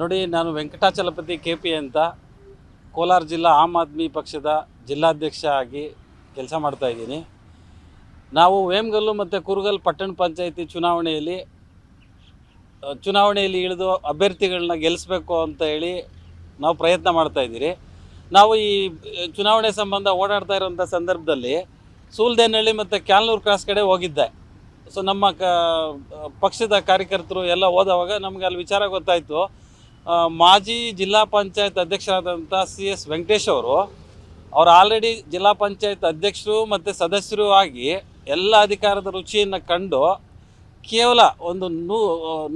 ನೋಡಿ, ನಾನು Venkatachalapathi K P ಅಂತ ಕೋಲಾರ ಜಿಲ್ಲಾ ಆಮ್ ಆದ್ಮಿ ಪಕ್ಷದ ಜಿಲ್ಲಾಧ್ಯಕ್ಷ ಆಗಿ ಕೆಲಸ ಮಾಡ್ತಾ ಇದ್ದೀನಿ. ನಾವು ವೇಮಗಲ್ಲು ಮತ್ತು ಕುರುಗಲ್ ಪಟ್ಟಣ ಪಂಚಾಯಿತಿ ಚುನಾವಣೆಯಲ್ಲಿ ಚುನಾವಣೆಯಲ್ಲಿ ಇಳಿದು ಅಭ್ಯರ್ಥಿಗಳನ್ನ ಗೆಲ್ಲಿಸ್ಬೇಕು ಅಂತ ಹೇಳಿ ನಾವು ಪ್ರಯತ್ನ ಮಾಡ್ತಾ ಇದ್ದೀರಿ. ನಾವು ಈ ಚುನಾವಣೆ ಸಂಬಂಧ ಓಡಾಡ್ತಾ ಇರೋಂಥ ಸಂದರ್ಭದಲ್ಲಿ ಸೂಲ್ದೇನಹಳ್ಳಿ ಮತ್ತು ಕ್ಯಾಲ್ನೂರು ಕ್ರಾಸ್ ಕಡೆ ಹೋಗಿದ್ದೆ. ಸೊ, ನಮ್ಮ ಕ ಪಕ್ಷದ ಕಾರ್ಯಕರ್ತರು ಎಲ್ಲ ಹೋದವಾಗ ನಮ್ಗೆ ಅಲ್ಲಿ ವಿಚಾರ ಗೊತ್ತಾಯಿತು. ಮಾಜಿ ಜಿಲ್ಲಾ ಪಂಚಾಯತ್ ಅಧ್ಯಕ್ಷರಾದಂಥ ಸಿ ಎಸ್ ವೆಂಕಟೇಶ್ ಅವರು ಅವರು ಆಲ್ರೆಡಿ ಜಿಲ್ಲಾ ಪಂಚಾಯತ್ ಅಧ್ಯಕ್ಷರು ಮತ್ತು ಸದಸ್ಯರು ಆಗಿ ಎಲ್ಲ ಅಧಿಕಾರದ ರುಚಿಯನ್ನು ಕಂಡು ಕೇವಲ ಒಂದು ನೂ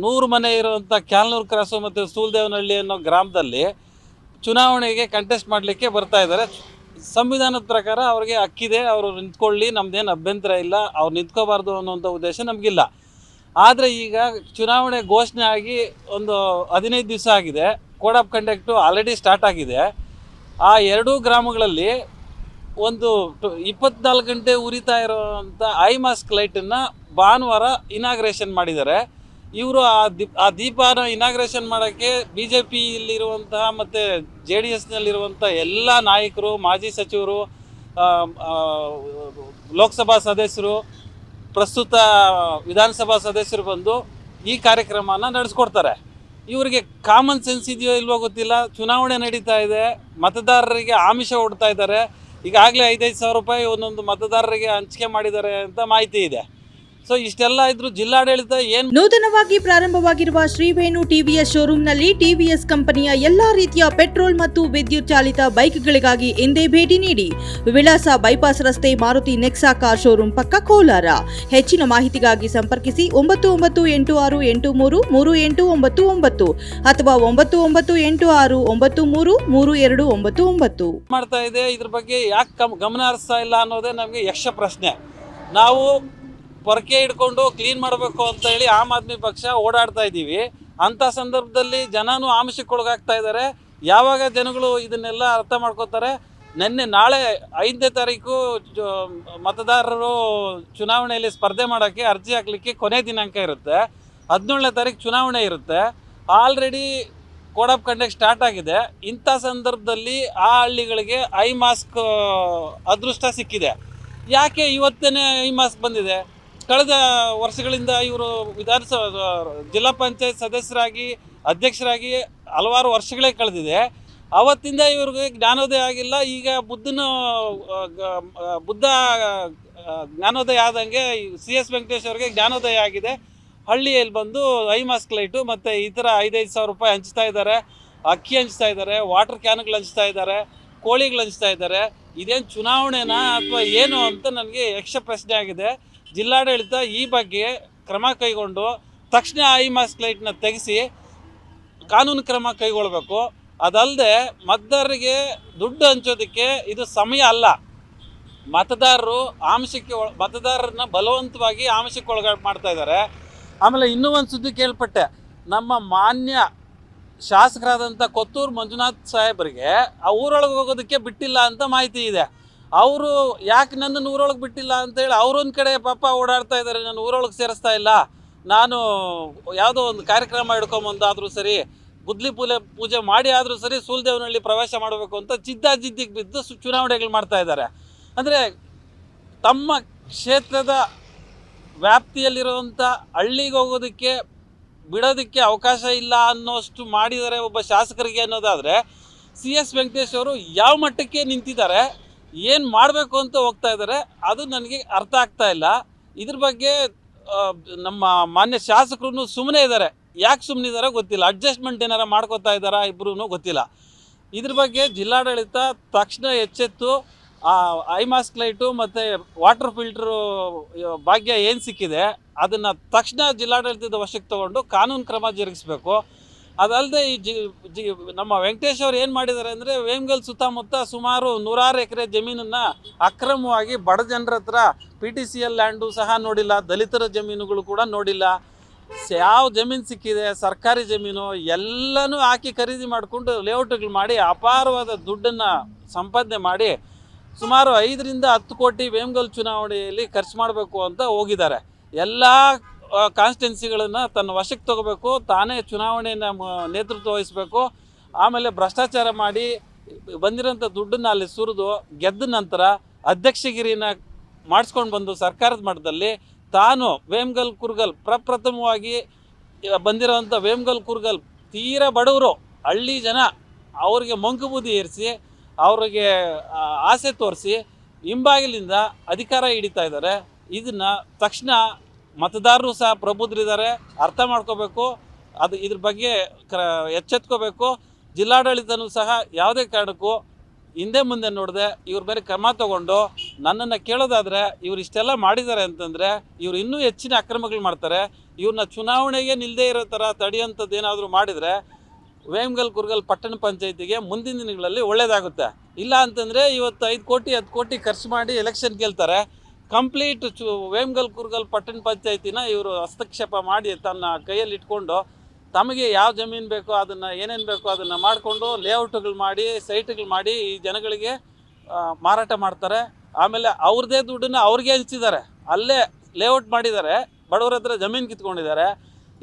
ನೂರು ಮನೆ ಇರುವಂಥ ಕ್ಯಾಲ್ನೂರು ಕ್ರಾಸು ಮತ್ತು ಸೂಲ್ದೇವನಹಳ್ಳಿ ಅನ್ನೋ ಗ್ರಾಮದಲ್ಲಿ ಚುನಾವಣೆಗೆ ಕಂಟೆಸ್ಟ್ ಮಾಡಲಿಕ್ಕೆ ಬರ್ತಾ ಇದ್ದಾರೆ. ಸಂವಿಧಾನದ ಪ್ರಕಾರ ಅವರಿಗೆ ಹಕ್ಕಿದೆ, ಅವರು ನಿಂತ್ಕೊಳ್ಳಿ, ನಮ್ದೇನು ಅಭ್ಯಂತರ ಇಲ್ಲ, ಅವ್ರು ನಿಂತ್ಕೋಬಾರ್ದು ಅನ್ನೋಂಥ ಉದ್ದೇಶ ನಮಗಿಲ್ಲ. ಆದರೆ ಈಗ ಚುನಾವಣೆ ಘೋಷಣೆ ಆಗಿ ಒಂದು ಹದಿನೈದು ದಿವಸ ಆಗಿದೆ. Code of conduct already start ಆಗಿದೆ. ಆ ಎರಡೂ ಗ್ರಾಮಗಳಲ್ಲಿ ಒಂದು ಇಪ್ಪತ್ನಾಲ್ಕು ಗಂಟೆ ಉರಿತಾ ಇರೋವಂಥ ಐ ಮಾಸ್ಕ್ ಲೈಟನ್ನು ಭಾನುವಾರ ಇನಾಗ್ರೇಷನ್ ಮಾಡಿದ್ದಾರೆ. ಇವರು ಆ ದೀಪ್ ಆ ದೀಪನ ಇನಾಗ್ರೇಷನ್ ಮಾಡೋಕ್ಕೆ ಬಿ ಜೆ ಪಿಯಲ್ಲಿರುವಂತಹ ಮತ್ತು ಜೆ ಡಿ ಎಸ್ನಲ್ಲಿರುವಂಥ ಎಲ್ಲ ನಾಯಕರು, ಮಾಜಿ ಸಚಿವರು ಲೋಕಸಭಾ ಸದಸ್ಯರು ಪ್ರಸ್ತುತ ವಿಧಾನಸಭಾ ಸದಸ್ಯರು ಬಂದು ಈ ಕಾರ್ಯಕ್ರಮನ ನಡೆಸ್ಕೊಡ್ತಾರೆ. ಇವರಿಗೆ ಕಾಮನ್ ಸೆನ್ಸ್ ಇದೆಯೋ ಇಲ್ವೋ ಗೊತ್ತಿಲ್ಲ. ಚುನಾವಣೆ ನಡೀತಾ ಇದೆ. ಮತದಾರರಿಗೆ ಆಮಿಷ ಹೊಡ್ತಾ ಇದ್ದಾರೆ. ಈಗಾಗಲೇ ಐದೈದು ಸಾವಿರ ರೂಪಾಯಿ ಒಂದೊಂದು ಮತದಾರರಿಗೆ ಹಂಚಿಕೆ ಮಾಡಿದ್ದಾರೆ ಅಂತ ಮಾಹಿತಿ ಇದೆ. ಸೊ ಇಷ್ಟೆಲ್ಲ ಇದ್ರು ಜಿಲ್ಲಾಡಳಿತ ಏನ್ ನೂತನವಾಗಿ ಪ್ರಾರಂಭವಾಗಿರುವ ಶ್ರೀವೇಣು ಟಿವಿಎಸ್ ಶೋರೂಮ್ನಲ್ಲಿ ಟಿವಿಎಸ್ ಕಂಪನಿಯ ಎಲ್ಲಾ ರೀತಿಯ ಪೆಟ್ರೋಲ್ ಮತ್ತು ವಿದ್ಯುತ್ ಚಾಲಿತ ಬೈಕ್ಗಳಿಗಾಗಿ ಎಂದೇ ಭೇಟಿ ನೀಡಿ ವಿಳಾಸ ಬೈಪಾಸ್ ರಸ್ತೆ ಮಾರುತಿ ನೆಕ್ಸಾ ಕಾರ್ ಶೋರೂಮ್ ಪಕ್ಕ ಕೋಲಾರ. ಹೆಚ್ಚಿನ ಮಾಹಿತಿಗಾಗಿ ಸಂಪರ್ಕಿಸಿ ಒಂಬತ್ತು ಒಂಬತ್ತು ಎಂಟು ಆರು ಎಂಟು ಮೂರು ಮೂರು ಎಂಟು ಒಂಬತ್ತು ಒಂಬತ್ತು ಅಥವಾ ಒಂಬತ್ತು ಒಂಬತ್ತು ಎಂಟು ಆರು ಒಂಬತ್ತು ಮೂರು ಮೂರು ಎರಡು ಒಂಬತ್ತು ಒಂಬತ್ತು. ಮಾಡ್ತಾ ಇದೆ. ಇದ್ರ ಬಗ್ಗೆ ಯಾಕೆ ಗಮನ ಹರಿಸ್ತಾ ಇಲ್ಲ ಅನ್ನೋದೇ ನಮಗೆ ಯಕ್ಷ ಪ್ರಶ್ನೆ. ನಾವು ಪೊರಕೆ ಹಿಡ್ಕೊಂಡು ಕ್ಲೀನ್ ಮಾಡಬೇಕು ಅಂತ ಹೇಳಿ ಆಮ್ ಆದ್ಮಿ ಪಕ್ಷ ಓಡಾಡ್ತಾ ಇದ್ದೀವಿ. ಅಂಥ ಸಂದರ್ಭದಲ್ಲಿ ಜನನೂ ಆಮಿಷಕ್ಕೊಳಗಾಗ್ತಾ ಇದ್ದಾರೆ. ಯಾವಾಗ ಜನಗಳು ಇದನ್ನೆಲ್ಲ ಅರ್ಥ ಮಾಡ್ಕೋತಾರೆ? ನಿನ್ನೆ ನಾಳೆ ಐದನೇ ತಾರೀಕು ಮತದಾರರು ಚುನಾವಣೆಯಲ್ಲಿ ಸ್ಪರ್ಧೆ ಮಾಡೋಕ್ಕೆ ಅರ್ಜಿ ಹಾಕ್ಲಿಕ್ಕೆ ಕೊನೆ ದಿನಾಂಕ ಇರುತ್ತೆ. ಹದಿನೇಳನೇ ತಾರೀಕು ಚುನಾವಣೆ ಇರುತ್ತೆ. Already code of conduct start ಆಗಿದೆ. ಇಂಥ ಸಂದರ್ಭದಲ್ಲಿ ಆ ಹಳ್ಳಿಗಳಿಗೆ ಐ ಮಾಸ್ಕ್ ಅದೃಷ್ಟ ಸಿಕ್ಕಿದೆ. ಯಾಕೆ ಇವತ್ತೇ ಐ ಮಾಸ್ಕ್ ಬಂದಿದೆ? ಕಳೆದ ವರ್ಷಗಳಿಂದ ಇವರು ವಿಧಾನಸಭಾ ಜಿಲ್ಲಾ ಪಂಚಾಯತ್ ಸದಸ್ಯರಾಗಿ, ಅಧ್ಯಕ್ಷರಾಗಿ ಹಲವಾರು ವರ್ಷಗಳೇ ಕಳೆದಿದೆ. ಅವತ್ತಿಂದ ಇವ್ರಿಗೆ ಜ್ಞಾನೋದಯ ಆಗಿಲ್ಲ. ಈಗ ಬುದ್ಧನ ಬುದ್ಧ ಜ್ಞಾನೋದಯ ಆದಂಗೆ ಸಿ ಎಸ್ ವೆಂಕಟೇಶ್ ಅವ್ರಿಗೆ ಜ್ಞಾನೋದಯ ಆಗಿದೆ. ಹಳ್ಳಿಯಲ್ಲಿ ಬಂದು ಐ ಮಾಸ್ಕ್ ಲೈಟು ಮತ್ತು ಈ ಥರ ಐದೈದು ಸಾವಿರ ರೂಪಾಯಿ ಹಂಚ್ತಾ ಇದ್ದಾರೆ. ಅಕ್ಕಿ ಹಂಚ್ತಾ ಇದ್ದಾರೆ, ವಾಟರ್ ಕ್ಯಾನ್ಗಳು ಹಂಚ್ತಾ ಇದ್ದಾರೆ, ಕೋಳಿಗಳು ಹಂಚ್ತಾ ಇದ್ದಾರೆ. ಇದೇನು ಚುನಾವಣೆನಾ ಅಥವಾ ಏನು ಅಂತ ನನಗೆ ಯಕ್ಷ ಪ್ರಶ್ನೆ ಆಗಿದೆ. ಜಿಲ್ಲಾಡಳಿತ ಈ ಬಗ್ಗೆ ಕ್ರಮ ಕೈಗೊಂಡು ತಕ್ಷಣ ಐ ಮಾಸ್ಕ್ ಲೈಟ್ನ ತೆಗೆಸಿ ಕಾನೂನು ಕ್ರಮ ಕೈಗೊಳ್ಳಬೇಕು ಅದಲ್ಲದೆ ಮತದಾರರಿಗೆ ದುಡ್ಡು ಹಂಚೋದಕ್ಕೆ ಇದು ಸಮಯ ಅಲ್ಲ. ಮತದಾರರು ಒಳ, ಮತದಾರರನ್ನ ಬಲವಂತವಾಗಿ ಆಮಿಷಕ್ಕೆ ಒಳಗಾ ಮಾಡ್ತಾ ಇದ್ದಾರೆ. ಆಮೇಲೆ ಇನ್ನೂ ಒಂದು ಸುದ್ದಿ ಕೇಳ್ಪಟ್ಟೆ. ನಮ್ಮ ಮಾನ್ಯ ಶಾಸಕರಾದಂಥ ಕೊತ್ತೂರು ಮಂಜುನಾಥ್ ಸಾಹೇಬರಿಗೆ ಆ ಊರೊಳಗೆ ಹೋಗೋದಕ್ಕೆ ಬಿಟ್ಟಿಲ್ಲ ಅಂತ ಮಾಹಿತಿ ಇದೆ. ಅವರು ಯಾಕೆ ನನ್ನನ್ನು ಊರೊಳಗೆ ಬಿಟ್ಟಿಲ್ಲ ಅಂತೇಳಿ ಅವರೊಂದು ಕಡೆ ಪಾಪ ಓಡಾಡ್ತಾ ಇದ್ದಾರೆ ನಾನು ಊರೊಳಗೆ ಸೇರಿಸ್ತಾ ಇಲ್ಲ. ನಾನು ಯಾವುದೋ ಒಂದು ಕಾರ್ಯಕ್ರಮ ಹಿಡ್ಕೊಂಬಂದಾದರೂ ಸರಿ ಗುದ್ಲಿ ಪೂಲೆ ಪೂಜೆ ಮಾಡಿ ಆದರೂ ಸರಿ ಸೂಲ್ದೇವನಹಳ್ಳಿ ಪ್ರವೇಶ ಮಾಡಬೇಕು ಅಂತ ಜಿದ್ದಾಜಿದ್ದಿಗೆ ಬಿದ್ದು ಚುನಾವಣೆಗಳು ಮಾಡ್ತಾ ಇದ್ದಾರೆ ಅಂದರೆ ತಮ್ಮ ಕ್ಷೇತ್ರದ ವ್ಯಾಪ್ತಿಯಲ್ಲಿರುವಂಥ ಹಳ್ಳಿಗೆ ಹೋಗೋದಕ್ಕೆ ಬಿಡೋದಕ್ಕೆ ಅವಕಾಶ ಇಲ್ಲ ಅನ್ನೋಷ್ಟು ಮಾಡಿದರೆ ಒಬ್ಬ ಶಾಸಕರಿಗೆ ಅನ್ನೋದಾದರೆ ಸಿ ಎಸ್ ವೆಂಕಟೇಶ್ ಅವರು ಯಾವ ಮಟ್ಟಕ್ಕೆ ನಿಂತಿದ್ದಾರೆ ಏನು ಮಾಡಬೇಕು ಅಂತ ಹೋಗ್ತಾ ಇದ್ದಾರೆ, ಅದು ನನಗೆ ಅರ್ಥ ಆಗ್ತಾ ಇಲ್ಲ. ಇದ್ರ ಬಗ್ಗೆ ನಮ್ಮ ಮಾನ್ಯ ಶಾಸಕರು ಸುಮ್ಮನೆ ಇದ್ದಾರೆ. ಯಾಕೆ ಸುಮ್ಮನಿದ್ದಾರೆ ಗೊತ್ತಿಲ್ಲ. ಅಡ್ಜಸ್ಟ್ಮೆಂಟ್ ಏನಾರ ಮಾಡ್ಕೋತಾ ಇದ್ದಾರಾ ಇಬ್ಬರೂ ಗೊತ್ತಿಲ್ಲ. ಇದ್ರ ಬಗ್ಗೆ ಜಿಲ್ಲಾಡಳಿತ ತಕ್ಷಣ ಎಚ್ಚೆತ್ತು ಐ ಮಾಸ್ಕ್ ಲೈಟು ಮತ್ತು ವಾಟರ್ ಫಿಲ್ಟ್ರು ಭಾಗ್ಯ ಏನು ಸಿಕ್ಕಿದೆ, ಅದನ್ನು ತಕ್ಷಣ ಜಿಲ್ಲಾಡಳಿತದ ವಶಕ್ಕೆ ತಗೊಂಡು ಕಾನೂನು ಕ್ರಮ ಜರುಗಿಸ್ಬೇಕು. ಅದಲ್ಲದೆ ಈ ಜಿ ಜಿ, ನಮ್ಮ ವೆಂಕಟೇಶ್ ಅವ್ರು ಏನು ಮಾಡಿದ್ದಾರೆ ಅಂದರೆ ವೇಮ್ಗಲ್ ಸುತ್ತಮುತ್ತ ಸುಮಾರು ನೂರಾರು ಎಕರೆ ಜಮೀನನ್ನು ಅಕ್ರಮವಾಗಿ ಬಡ ಜನರ ಹತ್ರ P T C L land ಸಹ ನೋಡಿಲ್ಲ, ದಲಿತರ ಜಮೀನುಗಳು ಕೂಡ ನೋಡಿಲ್ಲ. ಯಾವ ಜಮೀನು ಸಿಕ್ಕಿದೆ, ಸರ್ಕಾರಿ ಜಮೀನು, ಎಲ್ಲನೂ ಹಾಕಿ ಖರೀದಿ ಮಾಡಿಕೊಂಡು ಲೇಔಟ್ಗಳು ಮಾಡಿ ಅಪಾರವಾದ ದುಡ್ಡನ್ನು ಸಂಪಾದನೆ ಮಾಡಿ ಸುಮಾರು ಐದರಿಂದ ಹತ್ತು ಕೋಟಿ ವೇಮ್ಗಲ್ ಚುನಾವಣೆಯಲ್ಲಿ ಖರ್ಚು ಮಾಡಬೇಕು ಅಂತ ಹೋಗಿದ್ದಾರೆ. ಎಲ್ಲ ಕಾನ್ಸ್ಟಿಟ್ಯುನ್ಸಿಗಳನ್ನು ತನ್ನ ವಶಕ್ಕೆ ತಗೋಬೇಕು, ತಾನೇ ಚುನಾವಣೆಯನ್ನು ನೇತೃತ್ವ ವಹಿಸಬೇಕು. ಆಮೇಲೆ ಭ್ರಷ್ಟಾಚಾರ ಮಾಡಿ ಬಂದಿರೋಂಥ ದುಡ್ಡನ್ನ ಅಲ್ಲಿ ಸುರಿದು ಗೆದ್ದ ನಂತರ ಅಧ್ಯಕ್ಷಗಿರಿನ ಮಾಡಿಸ್ಕೊಂಡು ಬಂದು ಸರ್ಕಾರದ ಮಟ್ಟದಲ್ಲಿ ತಾನು ವೇಮ್ಗಲ್ ಕುರ್ಗಲ್ ಪ್ರಪ್ರಥಮವಾಗಿ ಬಂದಿರೋವಂಥ ವೇಮ್ಗಲ್ ಕುರ್ಗಲ್ ತೀರ ಬಡವರು, ಹಳ್ಳಿ ಜನ ಅವ್ರಿಗೆ ಮಂಕು ಬೂದಿ ಏರಿಸಿ, ಅವ್ರಿಗೆ ಆಸೆ ತೋರಿಸಿ ಹಿಂಬಾಗಿಲಿಂದ ಅಧಿಕಾರ ಹಿಡಿತಾ ಇದ್ದಾರೆ. ಇದನ್ನು ತಕ್ಷಣ ಮತದಾರರು ಸಹ ಪ್ರಬುದ್ಧರಿದ್ದಾರೆ, ಅರ್ಥ ಮಾಡ್ಕೋಬೇಕು, ಅದು ಇದ್ರ ಬಗ್ಗೆ ಕ್ರ ಎಚ್ಚೆತ್ಕೋಬೇಕು. ಜಿಲ್ಲಾಡಳಿತನೂ ಸಹ ಯಾವುದೇ ಕಾರಣಕ್ಕೂ ಹಿಂದೆ ಮುಂದೆ ನೋಡಿದೆ ಇವ್ರ ಮೇಲೆ ಕ್ರಮ ತಗೊಂಡು ನನ್ನನ್ನು ಕೇಳೋದಾದರೆ ಇವ್ರು ಇಷ್ಟೆಲ್ಲ ಮಾಡಿದ್ದಾರೆ ಅಂತಂದರೆ ಇವ್ರು ಇನ್ನೂ ಹೆಚ್ಚಿನ ಅಕ್ರಮಗಳು ಮಾಡ್ತಾರೆ. ಇವ್ರನ್ನ ಚುನಾವಣೆಗೆ ನಿಲ್ಲದೇ ಇರೋ ಥರ ತಡೆಯೋಂಥದ್ದು ಏನಾದರೂ ಮಾಡಿದರೆ ವೇಮ್ಗಲ್ ಕುರ್ಗಲ್ ಪಟ್ಟಣ ಪಂಚಾಯತಿಗೆ ಮುಂದಿನ ದಿನಗಳಲ್ಲಿ ಒಳ್ಳೆಯದಾಗುತ್ತೆ ಇಲ್ಲ ಅಂತಂದರೆ ಇವತ್ತು ಐದು ಕೋಟಿ, ಹತ್ತು ಕೋಟಿ ಖರ್ಚು ಮಾಡಿ ಎಲೆಕ್ಷನ್ ಗೆಲ್ತಾರೆ. ಕಂಪ್ಲೀಟ್ ಚು ವೇಮ್ಗಲ್ ಕುರ್ಗಲ್ ಪಟ್ಟಣ ಪಂಚಾಯತಿನ ಇವರು ಹಸ್ತಕ್ಷೇಪ ಮಾಡಿ ತನ್ನ ಕೈಯಲ್ಲಿ ಇಟ್ಕೊಂಡು ತಮಗೆ ಯಾವ ಜಮೀನು ಬೇಕೋ ಅದನ್ನು ಏನೇನು ಬೇಕೋ ಅದನ್ನು ಮಾಡಿಕೊಂಡು ಲೇಔಟ್ಗಳು ಮಾಡಿ, ಸೈಟ್ಗಳು ಮಾಡಿ ಈ ಜನಗಳಿಗೆ ಮಾರಾಟ ಮಾಡ್ತಾರೆ. ಆಮೇಲೆ ಅವ್ರದ್ದೇ ದುಡ್ಡನ್ನ ಅವ್ರಿಗೆ ಹಂಚಿದ್ದಾರೆ. ಅಲ್ಲೇ ಲೇಔಟ್ ಮಾಡಿದ್ದಾರೆ. ಬಡವ್ರ ಹತ್ರ ಜಮೀನು ಕಿತ್ಕೊಂಡಿದ್ದಾರೆ.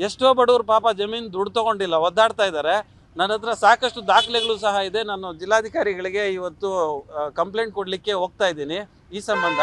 ಎಷ್ಟೋ ಬಡವರು ಪಾಪ ಜಮೀನು ದುಡ್ಡು ತೊಗೊಂಡಿಲ್ಲ, ಒದ್ದಾಡ್ತಾ ಇದ್ದಾರೆ. ನನ್ನ ಹತ್ರ ಸಾಕಷ್ಟು ದಾಖಲೆಗಳು ಸಹ ಇದೆ. ನಾನು ಜಿಲ್ಲಾಧಿಕಾರಿಗಳಿಗೆ ಇವತ್ತು ಕಂಪ್ಲೇಂಟ್ ಕೊಡಲಿಕ್ಕೆ ಹೋಗ್ತಾ ಇದ್ದೀನಿ. ಈ ಸಂಬಂಧ